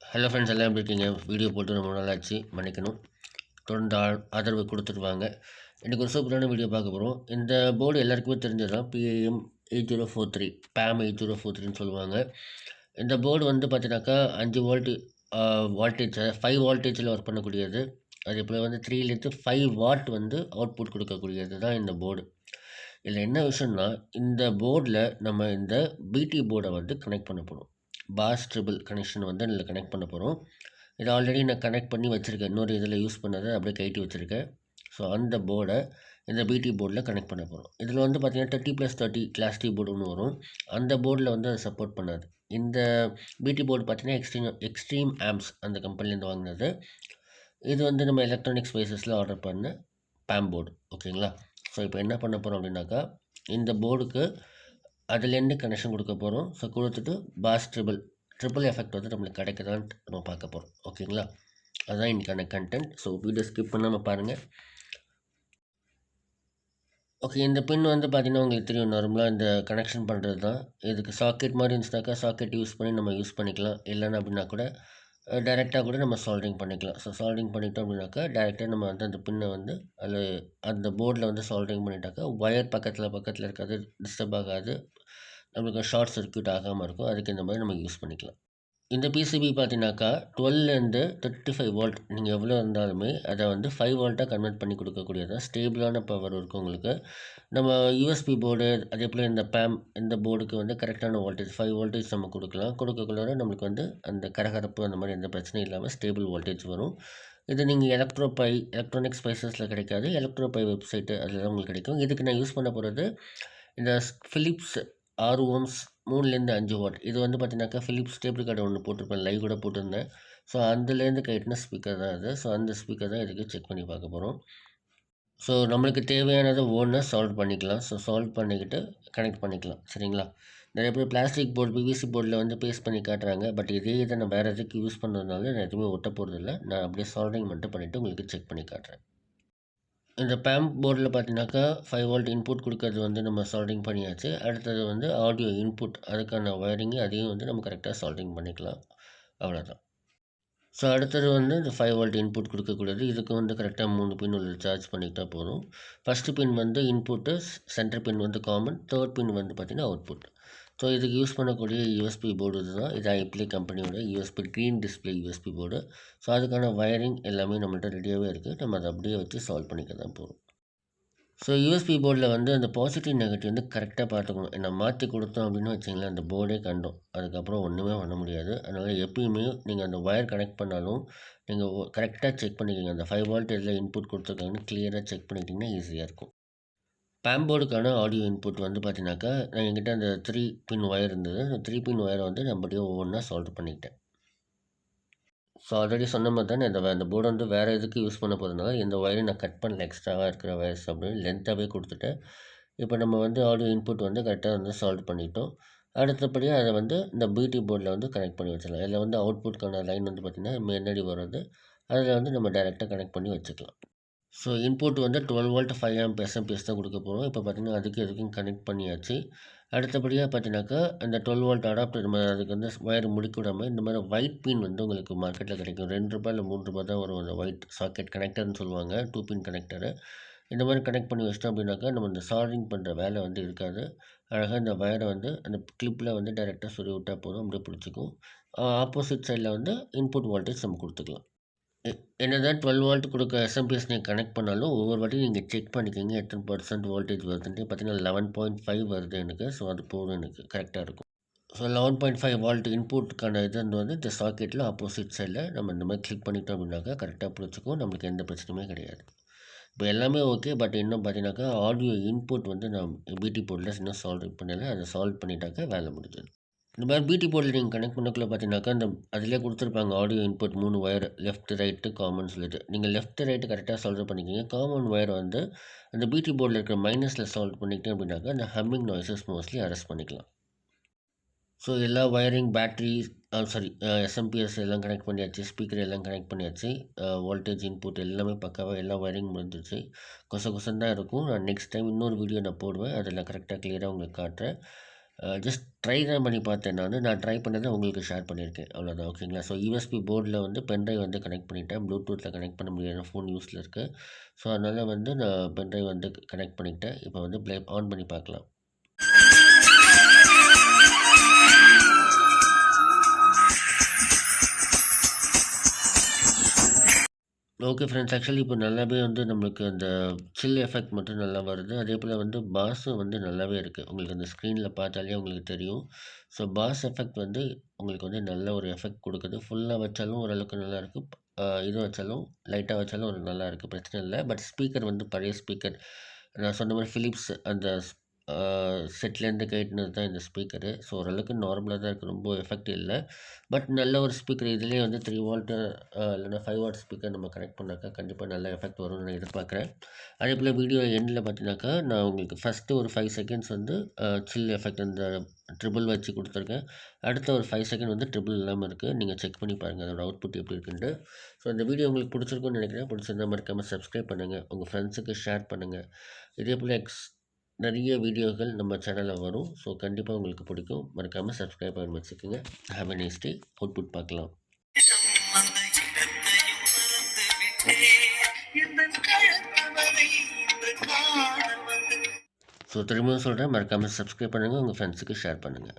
Hello friends எல்லாம் எப்படி இருக்கீங்க? வீடியோ போட்டு ரொம்ப நாள் ஆச்சு மன்னிக்கணும். தொடர்ந்து ஆ- ஆதரவு கொடுத்துருவாங்க இன்றைக்கி ஒரு சூப்பரான வீடியோ பார்க்க போகிறோம் இந்த போர்டு எல்லாருக்குமே தெரிஞ்சது PM PAM eight zero four three PAM eight zero four த்ரீன்னு சொல்லுவாங்க. இந்த போர்டு வந்து பார்த்தீங்கன்னாக்கா அஞ்சு வோல்ட் வால்டேஜ் ஃபைவ் வால்டேஜில் ஒர்க் பண்ணக்கூடியது. அதே போல் வந்து த்ரீலேருந்து ஃபைவ் வாட் வந்து அவுட்புட் கொடுக்கக்கூடியது தான் இந்த போர்டு இதில் என்ன விஷயம்னா இந்த போர்டில் நம்ம இந்த பிடி போர்டை வந்து கனெக்ட் பண்ண போகிறோம் பாஸ் ட்ரிபிள் கனெக்ஷன் வந்து இதில் கனெக்ட் பண்ண போகிறோம் இதை ஆல்ரெடி நான் கனெக்ட் பண்ணி வச்சுருக்கேன். இன்னொரு இதில் யூஸ் பண்ணதை அப்படியே கைட்டி வச்சுருக்கேன். ஸோ அந்த போர்டை இந்த பிடி போர்டில் கனெக்ட் பண்ண போகிறோம் இதில் வந்து பார்த்திங்கன்னா thirty plus thirty class D board ஒன்று வரும். அந்த போர்டில் வந்து அதை சப்போர்ட் பண்ணாது. இந்த பிடி போர்டு பார்த்தீங்கன்னா எக்ஸ்ட்ரீம் எக்ஸ்ட்ரீம் ஆம்ஸ் அந்த கம்பெனிலேருந்து வாங்கினது. இது வந்து நம்ம எலக்ட்ரானிக்ஸ் ஸ்பேசஸில் ஆர்டர் பண்ண பேம் போர்டு ஓகேங்களா ஸோ இப்போ என்ன பண்ண போகிறோம் அப்படின்னாக்கா இந்த போர்டுக்கு அதுலேருந்து கனெக்ஷன் கொடுக்க போகிறோம் ஸோ கொடுத்துட்டு பாஸ் ட்ரிபிள் ட்ரிபிள் எஃபெக்ட் வந்து நம்மளுக்கு கிடைக்குதான்ட்டு நம்ம பார்க்க போகிறோம் ஓகேங்களா? அதுதான் இன்றைக்கான கண்டென்ட் ஸோ வீடியோ ஸ்கிப் பண்ணாமல் பாருங்கள் ஓகே இந்த பின் வந்து பார்த்திங்கன்னா உங்களுக்கு தெரியும். நார்மலாக இந்த கனெக்ஷன் பண்ணுறது தான் இதுக்கு சாக்கெட் மாதிரி இருந்துச்சுனாக்கா சாக்கெட் யூஸ் பண்ணி நம்ம யூஸ் பண்ணிக்கலாம். இல்லைன்னா அப்படின்னா கூட டைரெக்டாக கூட நம்ம சால்டிங் பண்ணிக்கலாம். ஸோ சால்டிங் பண்ணிட்டோம் அப்படின்னாக்கா டேரெக்டாக நம்ம வந்து அந்த பின்னை வந்து அதில் அந்த போர்டில் வந்து சால்டிங் பண்ணிட்டாக்கா ஒயர் பக்கத்தில் பக்கத்தில் இருக்காது டிஸ்டர்ப் ஆகாது. நம்மளுக்கு ஷார்ட் சர்க்யூட் ஆகாமல் இருக்கும். அதுக்கு இந்த மாதிரி நம்ம யூஸ் பண்ணிக்கலாம். இந்த பிசிபி பார்த்தீங்கன்னாக்கா டுவெல்லேருந்து தேர்ட்டி ஃபைவ் வோல்ட் நீங்கள் எவ்வளோ இருந்தாலுமே அதை வந்து ஃபைவ் வோல்ட்டாக கன்வெர்ட் பண்ணி கொடுக்கக்கூடியது ஸ்டேபிளான பவர் இருக்கும் உங்களுக்கு. நம்ம யூஎஸ்பி போர்டு அதே போல் இந்த பேம் இந்த போர்டுக்கு வந்து கரெக்டான வோல்டேஜ் ஃபைவ் வோல்டேஜ் நம்ம கொடுக்கலாம். கொடுக்கக்குள்ள நம்மளுக்கு வந்து அந்த கரகரப்பு அந்த மாதிரி எந்த பிரச்சனையும் இல்லாமல் ஸ்டேபிள் வோல்டேஜ் வரும். இது நீங்கள் எலக்ட்ரோபை எலக்ட்ரானிக் ஸ்பைசஸில் கிடைக்காது. எலக்ட்ரோபை வெப்சைட்டு அதில் தான் உங்களுக்கு கிடைக்கும். இதுக்கு நான் யூஸ் பண்ண போகிறது இந்த ஃபிலிப்ஸ் ஆறு ஓம்ஸ் மூணுலேருந்து அஞ்சு வாட் இது வந்து பார்த்தீங்கன்னாக்கா ஃபிலிப்ஸ் டேபிள் கார்டு ஒன்று போட்டிருப்பேன். லைவ் கூட போட்டிருந்தேன். ஸோ அதுலேருந்து கட்டின ஸ்பீக்கர் தான் அது. ஸோ அந்த ஸ்பீக்கர் தான் இதுக்கு செக் பண்ணி பார்க்க போகிறோம் ஸோ நம்மளுக்கு தேவையானதை ஒன்று சால்வ் பண்ணிக்கலாம். ஸோ சால்வ் பண்ணிக்கிட்டு கனெக்ட் பண்ணிக்கலாம். சரிங்களா? நிறைய பேர் பிளாஸ்டிக் போர்டு பிவிசி போர்டில் வந்து பேஸ்ட் பண்ணி காட்டுறாங்க. பட் இதே இதை நான் வேறு எதுக்கு யூஸ் பண்ணுறதுனால நான் எதுவுமே ஒட்ட போகிறதில்ல நான் அப்படியே சால்விங் மட்டும் பண்ணிவிட்டு உங்களுக்கு செக் பண்ணி காட்டுறேன். இந்த பேம் போர்டில் பார்த்தீங்கன்னாக்கா ஃபைவ் வோல்ட் இன்புட் கொடுக்கறது வந்து நம்ம சால்டிங் பண்ணியாச்சு. அடுத்தது வந்து ஆடியோ இன்புட் அதுக்கான ஒயரிங்கு அதையும் வந்து நம்ம கரெக்டாக சால்டிங் பண்ணிக்கலாம். அவ்வளோதான் ஸோ அடுத்தது வந்து இந்த ஃபைவ் வோல்ட் இன்புட் கொடுக்கக்கூடாது. இதுக்கு வந்து கரெக்டாக மூணு பின் உள்ள சார்ஜ் பண்ணிக்கிட்டால் போதும். ஃபஸ்ட்டு பின் வந்து இன்புட்டு சென்டர் பின் வந்து காமன் தேர்ட் பின் வந்து பார்த்திங்கன்னா அவுட்புட் ஸோ இதுக்கு யூஸ் பண்ணக்கூடிய யூஎஸ்பி போர்டு இதுதான். இது ஐப்ளே கம்பெனியோட USB green display USB board so அதுக்கான வயரிங் எல்லாமே நம்மள்ட்ட ரெடியாகவே இருக்குது நம்ம அதை அப்படியே வச்சு சால்வ் பண்ணிக்க தான் போகிறோம் ஸோ யூஎஸ்பி போர்டில் வந்து அந்த பாசிட்டிவ் நெகட்டிவ் வந்து கரெக்டாக பார்த்துக்கணும். என்ன மாற்றி கொடுத்தோம் அப்படின்னு வச்சிங்களேன் அந்த போர்டே கண்டோம். அதுக்கப்புறம் ஒன்றுமே பண்ண முடியாது. அதனால் எப்பயுமே நீங்கள் அந்த ஒயர் கனெக்ட் பண்ணாலும் நீங்கள் கரெக்டாக செக் பண்ணிக்கோங்க. அந்த ஃபைவ் வால்ட் எதில் இன்புட் கொடுத்துருக்காங்கன்னு கிளியராக செக் பண்ணிக்கிட்டிங்கன்னா ஈஸியாக இருக்கும். பேம்போர்டுக்கான ஆடியோ இன்புட் வந்து பார்த்தீங்கன்னாக்கா நான் என்கிட்ட அந்த த்ரீ பின் ஒயர் இருந்தது. அந்த த்ரீ பின் ஒயரை வந்து நான் ஒவ்வொன்றா சால்வ் பண்ணிக்கிட்டேன். ஸோ ஆல்ரெடி சொன்ன மாதிரி தான் இந்த அந்த போர்டு வந்து வேறு எதுக்கு யூஸ் பண்ண போகிறதுனால இந்த ஒயரையும் நான் கட் பண்ணல எக்ஸ்ட்ராவாக இருக்கிற ஒயர்ஸ் அப்படின்னு லென்த்தாகவே கொடுத்துட்டேன். இப்போ நம்ம வந்து ஆடியோ இன்புட் வந்து கரெக்டாக வந்து சால்வ் பண்ணிட்டோம். அடுத்தபடியாக அதை வந்து இந்த பியூட்டி போர்டில் வந்து கனெக்ட் பண்ணி வச்சிடலாம். இதில் வந்து அவுட்புட்கான லைன் வந்து பார்த்திங்கன்னா முன்னாடி வர்றது. அதில் வந்து நம்ம டைரெக்டாக கனெக்ட் பண்ணி வச்சுக்கலாம். ஸோ இன்புட் வந்து twelve volt five amp SMPS தான் கொடுக்க போகிறோம் இப்போ பார்த்திங்கன்னா அதுக்கு எதுக்கும் கனெக்ட் பண்ணியாச்சு. அடுத்தபடியாக பார்த்தீங்கன்னாக்கா இந்த டுவெல் வோல்ட் அடாப்டர் மாதிரி அதுக்கு வந்து ஒயர் முடிக்க விடாமல் இந்த மாதிரி ஒயிட் பின் வந்து உங்களுக்கு மார்க்கெட்டில் கிடைக்கும். ரெண்டு ரூபாய் இல்லை மூணு ரூபாய் தான் வரும் அந்த ஒயிட் சாக்கெட் கனெக்டர்னு சொல்லுவாங்க டூ பின் கனெக்டரு இந்த மாதிரி கனெக்ட் பண்ணி வச்சிட்டோம் அப்படின்னாக்கா நம்ம இந்த சால்விங் பண்ணுற வேலை வந்து இருக்காது. அழகாக இந்த வயரை வந்து அந்த கிளிப்பில் வந்து டைரெக்டாக சொல்லி விட்டால் போதும் அப்படியே பிடிச்சிக்கும். ஆப்போசிட் சைடில் வந்து இன்புட் வோல்டேஜ் நம்ம கொடுத்துக்கலாம். என்ன தான் டுவெல் வோல்ட் கொடுக்க எஸ்எம்பிஎஸ் நீங்கள் கனெக்ட் பண்ணாலும் ஒவ்வொரு வாட்டியும் நீங்கள் செக் பண்ணிக்கோங்க எத்தனை பர்சன்ட் வோல்டேஜ் வருதுன்ட்டு. பார்த்தீங்கன்னா லெவன் பாயிண்ட் ஃபைவ் வருது எனக்கு ஸோ அது போதும் எனக்கு கரெக்டாக இருக்கும். So eleven point five volt இன்புட்டுக்கான இது வந்து இந்த சாக்கெட்டில் ஆப்போசிட் சைடில் நம்ம இந்த மாதிரி கிளிக் பண்ணிட்டோம் அப்படின்னாக்கா கரெக்டாக பிடிச்சிக்கும் நம்மளுக்கு எந்த பிரச்சனையுமே கிடையாது. இப்போ எல்லாமே ஓகே பட் இன்னும் பார்த்தீங்கன்னாக்கா ஆடியோ இன்புட் வந்து நான் பிடி போர்டில் இன்னும் சால்வ் பண்ணலை. அதை சால்வ் பண்ணிட்டாக்கா வேலை முடிஞ்சது. இந்த மாதிரி பியூட்டி போர்டில் நீங்கள் கனெக்ட் பண்ணக்குள்ள பார்த்தீங்கன்னாக்கா அந்த அதிலே கொடுத்துருப்பாங்க ஆடியோ இன்புட் மூணு ஒயர் லெஃப்ட் ரைட்டு காமன் சொல்லிட்டு. நீங்கள் லெஃப்ட் ரைட்டு கரெக்டாக சால்வ் பண்ணிக்கிங்க. காமன் ஒயர் வந்து அந்த பியூட்டி போர்டில் இருக்கிற மைனஸில் சால்வ் பண்ணிக்கிட்டேன் அப்படின்னாக்கா அந்த ஹம்மிங் நாய்ஸஸ் மோஸ்ட்லி அரெஸ்ட் பண்ணிக்கலாம். ஸோ எல்லா ஒயரிங் பேட்ரி சாரி எஸ்எம்பிஎஸ் எல்லாம் கனெக்ட் பண்ணியாச்சு ஸ்பீக்கர் எல்லாம் கனெக்ட் பண்ணியாச்சு வோல்டேஜ் இன்புட் எல்லாமே பக்காவாக எல்லா ஒயரிங் முடிஞ்சிச்சு கொச கொசன் தான் இருக்கும். நான் நெக்ஸ்ட் டைம் இன்னொரு வீடியோ நான் போடுவேன். அதில் கரெக்டாக கிளியராக உங்களுக்கு காட்டுறேன். ஜஸ்ட் ட்ரை தான் பண்ணி பார்த்தேன் நான். நான் ட்ரை பண்ணதை உங்களுக்கு ஷேர் பண்ணியிருக்கேன். அவ்வளோதான் ஓகேங்களா ஸோ யூஎஸ்பி போர்டில் வந்து பென்ட்ரைவ் வந்து கனெக்ட் பண்ணிட்டேன். ப்ளூடூத்தில் கனெக்ட் பண்ண முடியாத. ஃபோன் யூஸில் இருக்குது ஸோ அதனால் வந்து நான் பென்ட்ரைவ் வந்து கனெக்ட் பண்ணிக்கிட்டேன் இப்போ வந்து ப்ளே ஆன் பண்ணி பார்க்கலாம். ஓகே ஃப்ரெண்ட்ஸ் ஆக்சுவலி இப்போ நல்லாவே வந்து நம்மளுக்கு அந்த சில் எஃபெக்ட் மட்டும் நல்லா வருது. அதே போல் வந்து பாஸும் வந்து நல்லாவே இருக்குது உங்களுக்கு அந்த ஸ்க்ரீனில் பார்த்தாலே உங்களுக்கு தெரியும். ஸோ பாஸ் எஃபெக்ட் வந்து உங்களுக்கு வந்து நல்ல ஒரு எஃபெக்ட் கொடுக்குது. ஃபுல்லாக வச்சாலும் ஓரளவுக்கு நல்லாயிருக்கு இது வச்சாலும் லைட்டாக வச்சாலும் ஒரு நல்லா இருக்குது பிரச்சனை இல்லை. பட் ஸ்பீக்கர் வந்து பழைய ஸ்பீக்கர் நான் சொன்ன மாதிரி ஃபிலிப்ஸ் அந்த செட்லேருந்து கேட்டினது தான் இந்த ஸ்பீக்கரு. ஸோ ஓரளவுக்கு நார்மலாக தான் இருக்குது ரொம்ப எஃபெக்ட் இல்லை. பட் நல்ல ஒரு ஸ்பீக்கர். இதுலேயே வந்து த்ரீ வால்ட்டு இல்லைனா ஃபைவ் வாட் ஸ்பீக்கர் நம்ம கனெக்ட் பண்ணாக்கா கண்டிப்பாக நல்ல எஃபெக்ட் வரும்னு நான் எதிர்பார்க்குறேன். அதே போல் வீடியோ எண்டில் பார்த்தீங்கன்னாக்கா நான் உங்களுக்கு ஃபஸ்ட்டு ஒரு ஃபைவ் செகண்ட்ஸ் வந்து சில் எஃபெக்ட் அந்த ட்ரிபிள் வச்சு கொடுத்துருக்கேன். அடுத்த ஒரு ஃபைவ் செகண்ட் வந்து ட்ரிபிள் இல்லாமல் இருக்குது நீங்கள் செக் பண்ணி பாருங்கள் அதோட அவுட்புட் எப்படி இருக்குன்ட்டு. ஸோ இந்த வீடியோ உங்களுக்கு பிடிச்சிருக்குன்னு நினைக்கிறேன். பிடிச்சிருந்தா மறக்காமல் சப்ஸ்கிரைப் பண்ணுங்கள் உங்கள் ஃப்ரெண்ட்ஸுக்கு ஷேர் பண்ணுங்கள் இதே போல் எக்ஸ் நிறைய வீடியோக்கள் நம்ம சேனலில் வரும். ஸோ கண்டிப்பாக உங்களுக்கு பிடிக்கும். மறக்காமல் சப்ஸ்கிரைப் பண்ணி வச்சுக்கோங்க. Have a nice day output பார்க்கலாம். ஸோ திரும்பவும் சொல்கிறேன் மறக்காமல் சப்ஸ்கிரைப் பண்ணுங்கள் உங்கள் ஃப்ரெண்ட்ஸுக்கு ஷேர் பண்ணுங்கள்